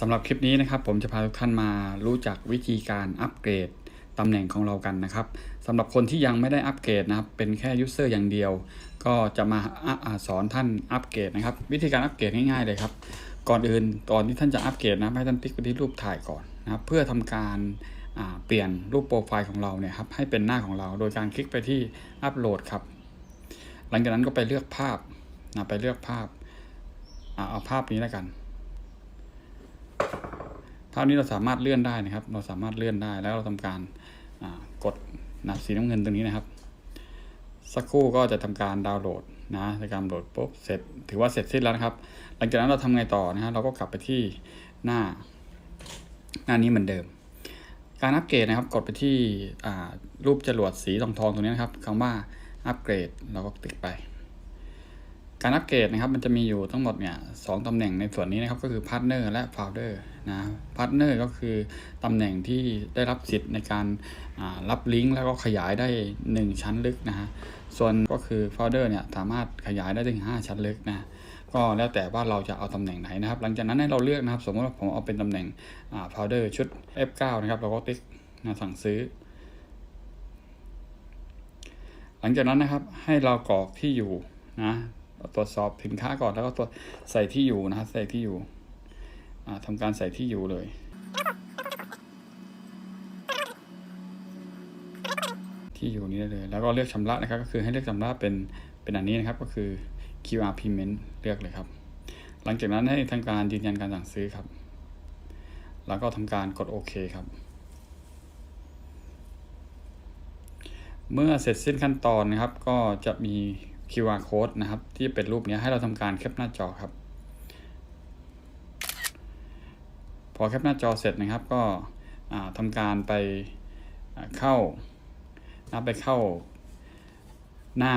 สำหรับคลิปนี้นะครับผมจะพาทุกท่านมารู้จักวิธีการอัปเกรดตำแหน่งของเรากันนะครับสำหรับคนที่ยังไม่ได้อัปเกรดนะครับเป็นแค่ยูเซอร์อย่างเดียว ก็จะมาอะสอนท่านอัปเกรดนะครับ วิธีการอัปเกรดง่ายๆเลยครับ ก่อนอื่นก่อนที่ท่านจะอัปเกรดนะให้ท่านติ๊กไปที่รูปถ่ายก่อนนะครับเพื่อทำการเปลี่ยนรูปโปรไฟล์ของเราเนี่ยครับให้เป็นหน้าของเราโดยการคลิกไปที่อัปโหลดครับ หลังจากนั้นก็ไปเลือกภาพนะไปเลือกภาพเอาภาพนี้แล้วกัน ภาพนี้เราสามารถเลื่อนได้นะครับ เราสามารถเลื่อนได้แล้วเราทำการกดนะสีน้ำเงินตรงนี้นะครับ สักครู่ก็จะทำการดาวน์โหลดนะในการโหลดปุ๊บเสร็จถือว่าเสร็จสิ้นแล้วนะครับ หลังจากนั้นเราทำไงต่อนะฮะเราก็กลับไปที่หน้า หน้านี้เหมือนเดิม การอัปเกรดนะครับกดไปที่รูปจรวดสีทองทองตรงนี้นะครับคำว่าอัปเกรดเราก็ติ๊กไป การอัปเกรดนะครับมันจะมีอยู่ทั้งหมดเนี่ยสองตำแหน่งในส่วนนี้นะครับก็คือพาร์ทเนอร์และโฟลเดอร์นะพาร์ทเนอร์ก็คือตำแหน่งที่ได้รับสิทธิ์ในการรับลิงก์แล้วก็ขยายได้ 1 ชั้นลึกนะฮะส่วนก็คือโฟลเดอร์เนี่ยสามารถขยายได้ถึง 5 ชั้นลึกนะก็แล้วแต่ว่าเราจะเอาตำแหน่งไหนนะครับ หลังจากนั้นให้เราเลือกนะครับ สมมติว่าผมเอาเป็นตำแหน่งโฟลเดอร์ชุด F9 นะครับเราก็ติ๊กนะสั่งซื้อหลังจากนั้นนะครับให้เรากรอกที่อยู่นะ ตรวจสอบสินค้าก่อนแล้วก็ตรวจใส่ที่อยู่นะครับใส่ที่อยู่ทำการใส่ที่อยู่เลย ที่อยู่นี้เลย แล้วก็เลือกชำระนะครับ ก็คือให้เลือกชำระเป็นเป็นอันนี้นะครับก็คือ QR payment เลือกเลยครับ หลังจากนั้นให้ทางการยืนยันการสั่งซื้อครับ แล้วก็ทำการกดโอเคครับเมื่อเสร็จสิ้นขั้นตอนนะครับ ก็จะมี QR code นะครับ ที่เป็นรูปนี้ให้เราทำการแคปหน้าจอครับ พอแคปหน้าจอเสร็จนะครับ ก็ทำการไปเข้านะไปเข้าหน้า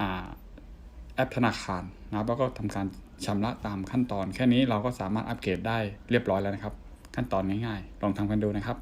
อ่าแอปธนาคารนะครับแล้วก็ทำการชำระตามขั้นตอน แค่นี้เราก็สามารถอัปเกรดได้เรียบร้อยแล้วนะครับ ขั้นตอนง่ายๆ ลองทำกันดูนะครับ